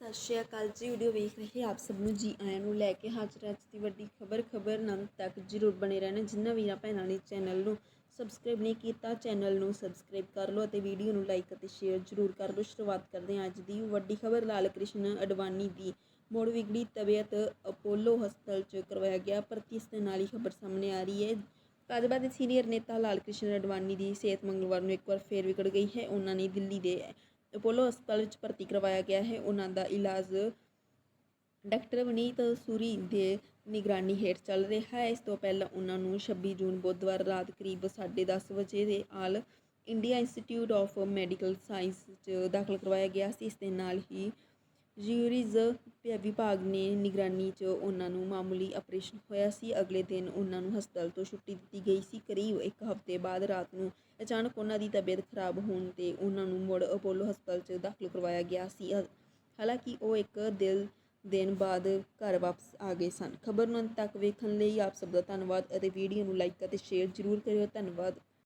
ਸਤਿ ਸ਼੍ਰੀ ਅਕਾਲ ਜੀ, ਵੀਡੀਓ ਵੇਖ ਰਹੇ ਆਪ ਸਭ ਨੂੰ ਜੀ, ਆਇਆਂ ਨੂੰ ਲੈ ਕੇ ਹਾਜ਼ਰ ਅੱਜ ਦੀ ਵੱਡੀ ਖਬਰ ਖਬਰ ਨੰਦ ਤੱਕ ਜਰੂਰ ਬਣੇ ਰਹਿਣਾ, ਜਿੰਨਾ ਵੀਰਾਂ ਭੈਣਾਂ ਨੇ ਚੈਨਲ ਨੂੰ ਸਬਸਕ੍ਰਾਈਬ ਨਹੀਂ ਕੀਤਾ, ਚੈਨਲ ਨੂੰ ਸਬਸਕ੍ਰਾਈਬ ਕਰ ਲਓ ਅਤੇ ਵੀਡੀਓ ਨੂੰ ਲਾਈਕ ਅਤੇ ਸ਼ੇਅਰ ਜਰੂਰ ਕਰ ਲਓ। ਸ਼ੁਰੂਆਤ ਕਰਦੇ ਹਾਂ ਅੱਜ ਦੀ ਵੱਡੀ ਖਬਰ ਲਾਲ ਕ੍ਰਿਸ਼ਨ ਅਡਵਾਨੀ ਦੀ। ਮੋੜ ਵਿਗੜੀ ਤਬੀਅਤ ਅਪੋਲੋ ਹਸਪਤਾਲ 'ਚ ਕਰਵਾਇਆ ਗਿਆ, ਭਰਤੀ ਇਸ ਦੇ ਨਾਲ ਹੀ ਖਬਰ ਸਾਹਮਣੇ ਆ ਰਹੀ ਹੈ। ਭਾਜਪਾ ਦੇ ਸੀਨੀਅਰ ਨੇਤਾ ਲਾਲ ਕ੍ਰਿਸ਼ਨ ਅਡਵਾਨੀ ਦੀ ਸਿਹਤ ਮੰਗਲਵਾਰ ਨੂੰ ਇੱਕ ਵਾਰ ਫੇਰ ਵਿਗੜ ਗਈ ਹੈ। ਉਹਨਾਂ ਨੇ ਦਿੱਲੀ ਦੇ ਅਪੋਲੋ ਹਸਪਤਾਲ ਵਿੱਚ ਭਰਤੀ ਕਰਵਾਇਆ ਗਿਆ ਹੈ। ਉਹਨਾਂ ਦਾ ਇਲਾਜ ਡਾਕਟਰ ਵਨੀਤ ਸੂਰੀ ਦੇ ਨਿਗਰਾਨੀ ਹੇਠ ਚੱਲ ਰਿਹਾ ਹੈ। ਇਸ ਤੋਂ ਪਹਿਲਾਂ ਉਹਨਾਂ ਨੂੰ 26 ਜੂਨ ਬੁੱਧਵਾਰ ਰਾਤ ਕਰੀਬ 10:30 ਵਜੇ ਦੇ All India Institute of Medical Science 'ਚ ਦਾਖਲ ਕਰਵਾਇਆ ਗਿਆ ਸੀ। ਇਸ ਦੇ ਨਾਲ ਹੀ ਜਿਊਰੀਜ਼ ਵਿਭਾਗ ਨੇ ਨਿਗਰਾਨੀ 'ਚ ਉਹਨਾਂ ਨੂੰ ਮਾਮੂਲੀ ਆਪਰੇਸ਼ਨ ਹੋਇਆ ਸੀ। ਅਗਲੇ ਦਿਨ ਉਹਨਾਂ ਨੂੰ ਹਸਪਤਾਲ ਤੋਂ ਛੁੱਟੀ ਦਿੱਤੀ ਗਈ ਸੀ। ਕਰੀਬ ਇੱਕ ਹਫ਼ਤੇ ਬਾਅਦ ਰਾਤ ਨੂੰ ਅਚਾਨਕ ਉਹਨਾਂ ਦੀ ਤਬੀਅਤ ਖਰਾਬ ਹੋਣ ਤੇ ਉਹਨਾਂ ਨੂੰ ਮੁੜ ਅਪੋਲੋ ਹਸਪਤਾਲ 'ਚ ਦਾਖਲ ਕਰਵਾਇਆ ਗਿਆ ਸੀ। ਹਾਲਾਂਕਿ ਉਹ ਇੱਕ ਦਿਲ ਦਿਨ ਬਾਅਦ ਘਰ ਵਾਪਸ ਆ ਗਏ ਸਨ। ਖਬਰ ਨੂੰ ਅੰਤ ਤੱਕ ਵੇਖਣ ਲਈ ਆਪ ਸਭ ਦਾ ਧੰਨਵਾਦ ਅਤੇ ਵੀਡੀਓ ਨੂੰ ਲਾਈਕ ਅਤੇ ਸ਼ੇਅਰ ਜ਼ਰੂਰ ਕਰਿਓ। ਧੰਨਵਾਦ।